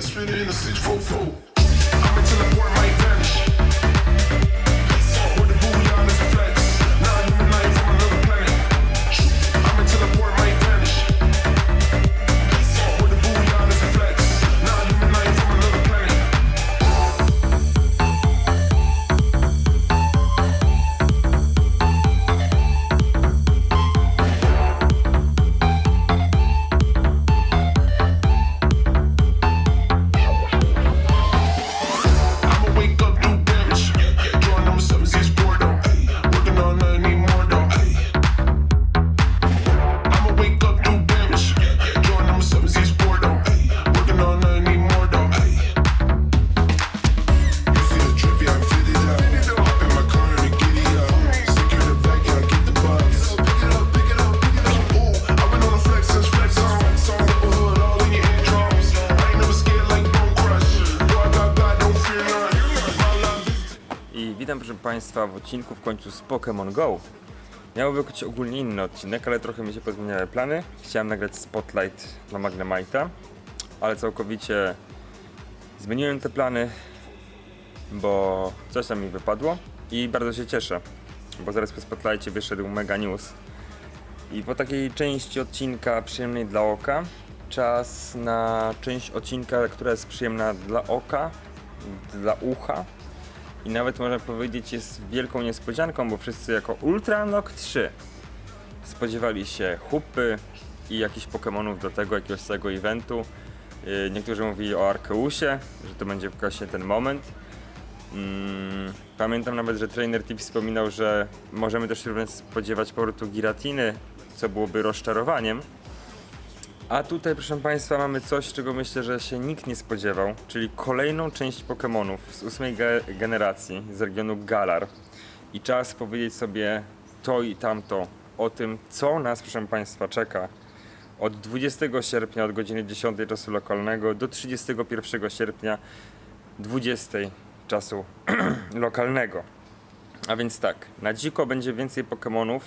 Spinning in the seat, fool. Państwa w odcinku w końcu z Pokémon Go. Miał być ogólnie inny odcinek, ale trochę mi się pozmieniały plany. Chciałem nagrać Spotlight na Magnemite'a, ale całkowicie zmieniłem te plany, bo coś tam mi wypadło i bardzo się cieszę, bo zaraz po Spotlightie wyszedł mega news. I po takiej części odcinka przyjemnej dla oka, czas na część odcinka, która jest przyjemna dla oka, dla ucha i nawet można powiedzieć jest wielką niespodzianką, bo wszyscy jako Ultra Unlock 3 spodziewali się hupy i jakichś Pokémonów do tego jakiegoś całego eventu. Yy, Niektórzy mówili o Arkeusie, że to będzie właśnie ten moment. Mm, Pamiętam nawet, że trainer Tip wspominał, że możemy też również spodziewać powrotu Giratiny, co byłoby rozczarowaniem. A tutaj, proszę Państwa, mamy coś, czego myślę, że się nikt nie spodziewał, czyli kolejną część Pokémonów z ósmej ge- generacji z regionu Galar. I czas powiedzieć sobie to i tamto o tym, co nas, proszę Państwa, czeka od 20 sierpnia od godziny 10 czasu lokalnego do 31 sierpnia 20 czasu lokalnego. A więc tak, na dziko będzie więcej Pokémonów,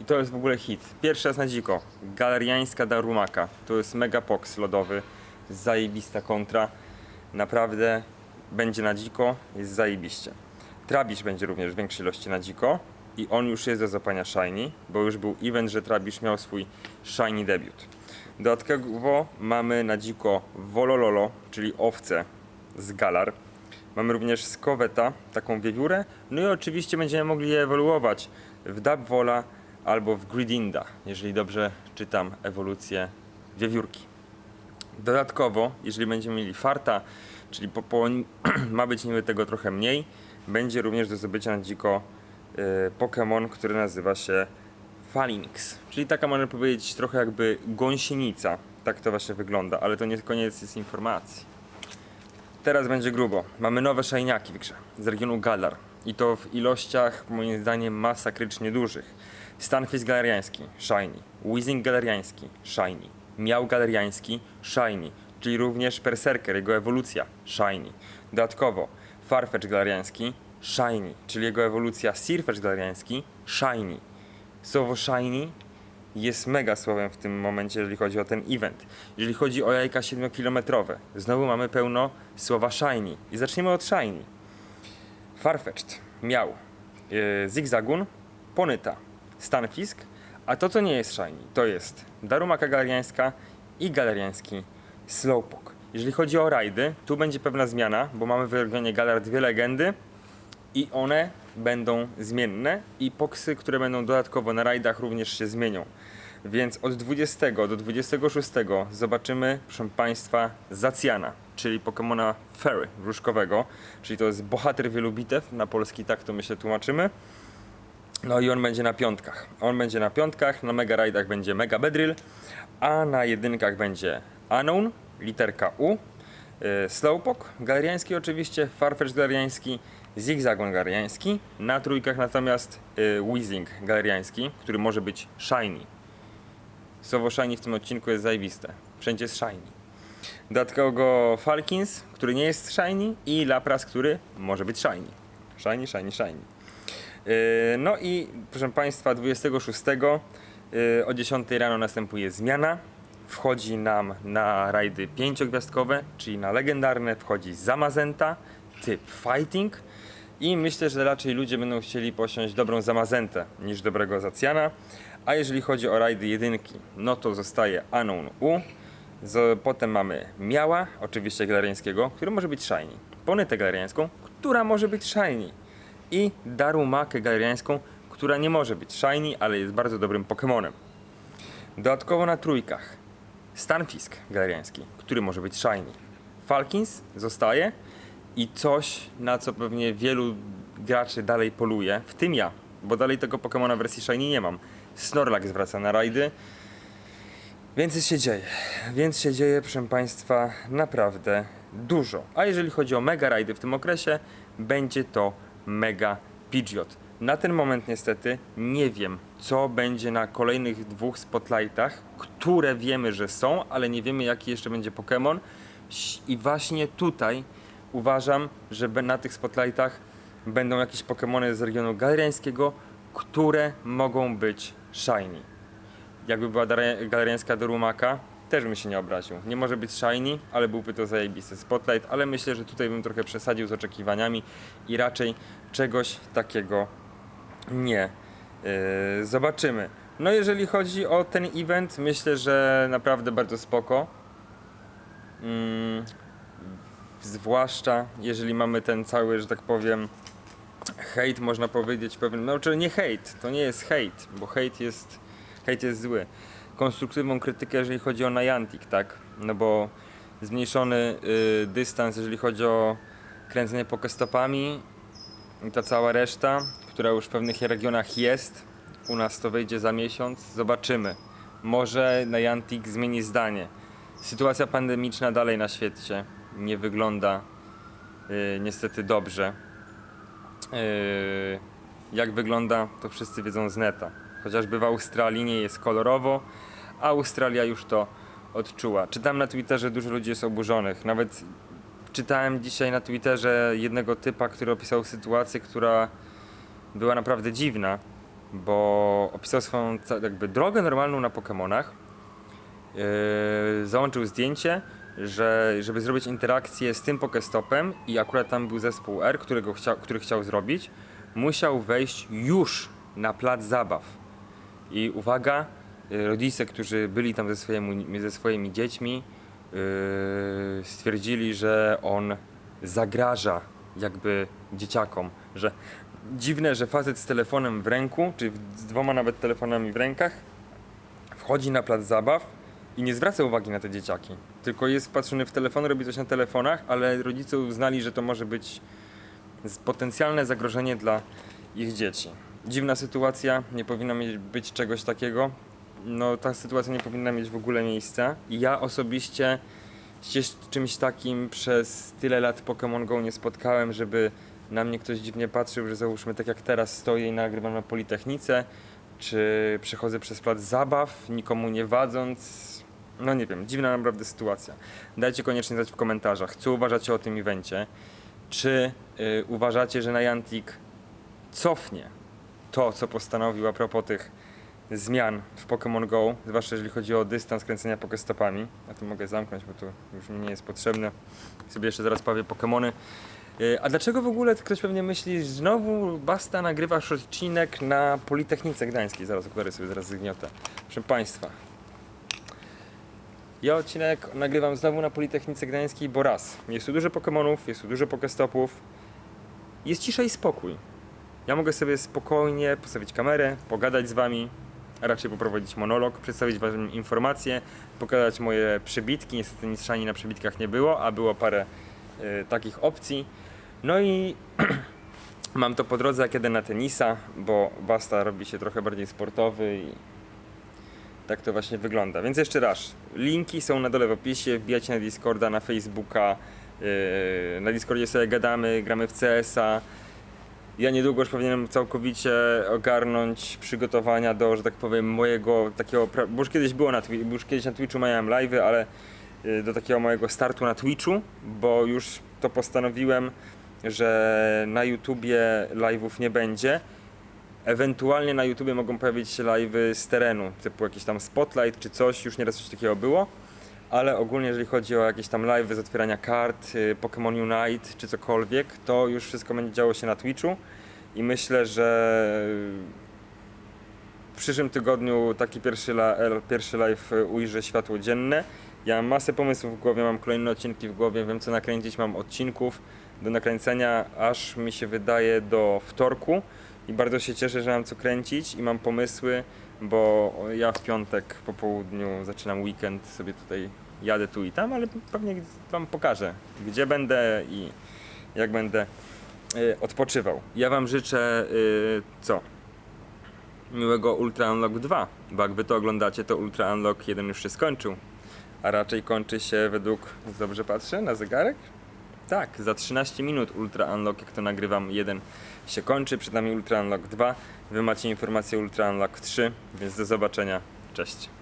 i to jest w ogóle hit. Pierwszy raz na dziko. Galeriańska Darumaka. To jest Megapox lodowy. Zajebista kontra. Naprawdę będzie na dziko. Jest zajebiście. Trabisz będzie również w większej ilości na dziko. I on już jest do zapania Shiny, bo już był event, że Trabisz miał swój Shiny debiut. Dodatkowo mamy na dziko Volololo, czyli owce z Galar. Mamy również Skoweta, taką wiewiórę. No i oczywiście będziemy mogli je ewoluować w Dabwola albo w Gridinda, jeżeli dobrze czytam ewolucję wiewiórki. Dodatkowo, jeżeli będziemy mieli farta, czyli ma być niby tego trochę mniej, będzie również do zdobycia na dziko y, Pokémon, który nazywa się Falinx. Czyli taka można powiedzieć trochę jakby gąsienica. Tak to właśnie wygląda, ale to nie koniec jest informacji. Teraz będzie grubo. Mamy nowe szajniaki w grze z regionu Galar. I to w ilościach, moim zdaniem, masakrycznie dużych. Stanfist galeriański, shiny. Weezing galeriański, shiny. Miał galeriański, shiny. Czyli również Berserker, jego ewolucja, shiny. Dodatkowo Farfetch galeriański, shiny. Czyli jego ewolucja Sirfetch galeriański, shiny. Słowo shiny jest mega słowem w tym momencie, jeżeli chodzi o ten event. Jeżeli chodzi o jajka 7-kilometrowe, znowu mamy pełno słowa shiny. I zaczniemy od shiny. Farfetch'd miał yy, Zigzagun, Ponyta, Stanfisk, a to co nie jest shiny, to jest Darumaka galeriańska i galeriański Slowpoke. Jeżeli chodzi o rajdy, tu będzie pewna zmiana, bo mamy w regionie Galar dwie legendy i one będą zmienne i poksy, które będą dodatkowo na rajdach również się zmienią. Więc od 20 do 26 zobaczymy, proszę Państwa, Zacjana, czyli Pokemona Fairy wróżkowego, czyli to jest bohater wielu bitew, na polski tak to myślę tłumaczymy. No i on będzie na piątkach. On będzie na piątkach, na mega rajdach będzie Mega Bedrill, a na jedynkach będzie Unknown, literka U, y, Slowpoke, galeriański oczywiście, Farfetch galeriański, Zigzagon galeriański, na trójkach natomiast y, Weezing galeriański, który może być shiny. Słowo shiny w tym odcinku jest zajebiste. Wszędzie jest shiny. Dodatkowo Falkins, który nie jest shiny i Lapras, który może być shiny. Shiny, shiny, shiny. Yy, No i proszę Państwa, 26 yy, o 10 rano następuje zmiana. Wchodzi nam na rajdy pięciogwiazdkowe, czyli na legendarne wchodzi Zamazenta, typ Fighting. I myślę, że raczej ludzie będą chcieli posiąść dobrą Zamazentę niż dobrego Zacjana, a jeżeli chodzi o rajdy jedynki, no to zostaje Anon U, z, potem mamy Miała, oczywiście galeriańskiego, który może być shiny, Ponetę galeriańską, która może być shiny i Darumakę galeriańską, która nie może być shiny, ale jest bardzo dobrym Pokemonem. Dodatkowo na trójkach Stanfisk galeriański, który może być shiny. Falkins zostaje i coś, na co pewnie wielu graczy dalej poluje, w tym ja, bo dalej tego Pokemona w wersji shiny nie mam. Snorlax wraca na rajdy, więc się dzieje. Więc się dzieje, proszę Państwa, naprawdę dużo. A jeżeli chodzi o mega rajdy w tym okresie, będzie to mega Pidgeot. Na ten moment niestety nie wiem, co będzie na kolejnych dwóch spotlightach, które wiemy, że są, ale nie wiemy, jaki jeszcze będzie Pokémon. I właśnie tutaj uważam, że na tych spotlightach będą jakieś Pokémony z regionu galeriańskiego, które mogą być shiny jakby była galeriańska do Rumaka, też bym się nie obraził. Nie może być shiny, ale byłby to zajebisty spotlight, ale myślę, że tutaj bym trochę przesadził z oczekiwaniami i raczej czegoś takiego nie yy, zobaczymy. No jeżeli chodzi o ten event, myślę, że naprawdę bardzo spoko. Mm, zwłaszcza jeżeli mamy ten cały, że tak powiem, hejt, można powiedzieć, pewien, no czy nie hejt, to nie jest hejt, bo hejt jest, hejt jest zły. Konstruktywną krytykę, jeżeli chodzi o Niantic, tak, no bo zmniejszony y, dystans, jeżeli chodzi o kręcenie pokestopami i ta cała reszta, która już w pewnych regionach jest, u nas to wyjdzie za miesiąc, zobaczymy. Może Niantic zmieni zdanie. Sytuacja pandemiczna dalej na świecie nie wygląda y, niestety dobrze. Yy, jak wygląda, to wszyscy wiedzą z neta. Chociażby w Australii nie jest kolorowo, a Australia już to odczuła. Czytam na Twitterze, dużo ludzi jest oburzonych. Nawet czytałem dzisiaj na Twitterze jednego typa, który opisał sytuację, która była naprawdę dziwna, bo opisał swoją jakby drogę normalną na Pokemonach. Yy, załączył zdjęcie, że żeby zrobić interakcję z tym Pokestopem i akurat tam był zespół R, którego chciał, który chciał zrobić, musiał wejść już na plac zabaw. I uwaga, yy, rodzice, którzy byli tam ze, swojemu, ze swoimi dziećmi, yy, stwierdzili, że on zagraża jakby dzieciakom, że dziwne, że facet z telefonem w ręku, czy z dwoma nawet telefonami w rękach, wchodzi na plac zabaw i nie zwraca uwagi na te dzieciaki. Tylko jest wpatrzony w telefon, robi coś na telefonach, ale rodzice uznali, że to może być potencjalne zagrożenie dla ich dzieci. Dziwna sytuacja, nie powinno być czegoś takiego. No, ta sytuacja nie powinna mieć w ogóle miejsca. I ja osobiście się z czymś takim przez tyle lat Pokémon Go nie spotkałem, żeby na mnie ktoś dziwnie patrzył, że załóżmy tak jak teraz stoję i nagrywam na Politechnice, czy przechodzę przez plac zabaw, nikomu nie wadząc. No nie wiem, dziwna naprawdę sytuacja. Dajcie koniecznie znać w komentarzach, co uważacie o tym evencie. Czy y, uważacie, że Niantic cofnie to, co postanowił a propos tych zmian w Pokémon Go, zwłaszcza jeżeli chodzi o dystans kręcenia pokestopami. Ja to mogę zamknąć, bo to już mi nie jest potrzebne. Sobie jeszcze zaraz powie Pokémony. Y, A dlaczego w ogóle ktoś pewnie myśli, że znowu Basta nagrywasz odcinek na Politechnice Gdańskiej? Zaraz okularę sobie zaraz zgniotę. Proszę Państwa. Ja odcinek nagrywam znowu na Politechnice Gdańskiej, bo raz, jest tu dużo Pokémonów, jest tu dużo Pokestopów, jest cisza i spokój. Ja mogę sobie spokojnie postawić kamerę, pogadać z Wami, raczej poprowadzić monolog, przedstawić Wam informacje, pokazać moje przebitki. Niestety nic szani na przebitkach nie było, a było parę y, takich opcji. No i mam to po drodze, jak jedę na tenisa, bo Basta robi się trochę bardziej sportowy i tak to właśnie wygląda. Więc jeszcze raz, linki są na dole w opisie, wbijajcie na Discorda, na Facebooka. Yy, na Discordzie sobie gadamy, gramy w CS-a. Ja niedługo już powinienem całkowicie ogarnąć przygotowania do, że tak powiem, mojego takiego, bo już kiedyś było na, Twi- już kiedyś na Twitchu miałem live'y, ale yy, do takiego mojego startu na Twitchu, bo już to postanowiłem, że na YouTubie live'ów nie będzie. Ewentualnie na YouTubie mogą pojawić się live'y z terenu, typu jakiś tam spotlight czy coś, już nieraz coś takiego było. Ale ogólnie jeżeli chodzi o jakieś tam live'y z otwierania kart, y, Pokémon Unite czy cokolwiek, to już wszystko będzie działo się na Twitchu. I myślę, że w przyszłym tygodniu taki pierwszy, la, el- pierwszy live y, ujrzy światło dzienne. Ja mam masę pomysłów w głowie, mam kolejne odcinki w głowie, wiem co nakręcić, mam odcinków do nakręcenia, aż mi się wydaje do wtorku. I bardzo się cieszę, że mam co kręcić i mam pomysły, bo ja w piątek po południu zaczynam weekend, sobie tutaj jadę tu i tam, ale pewnie Wam pokażę, gdzie będę i jak będę y, odpoczywał. Ja Wam życzę y, co? miłego Ultra Unlock 2, bo jak wy to oglądacie, to Ultra Unlock 1 już się skończył, a raczej kończy się według, dobrze patrzę na zegarek? Tak, za 13 minut Ultra Unlock, jak to nagrywam, 1 się kończy, przed nami Ultra Unlock 2, wy macie informację Ultra Unlock 3, więc do zobaczenia, cześć.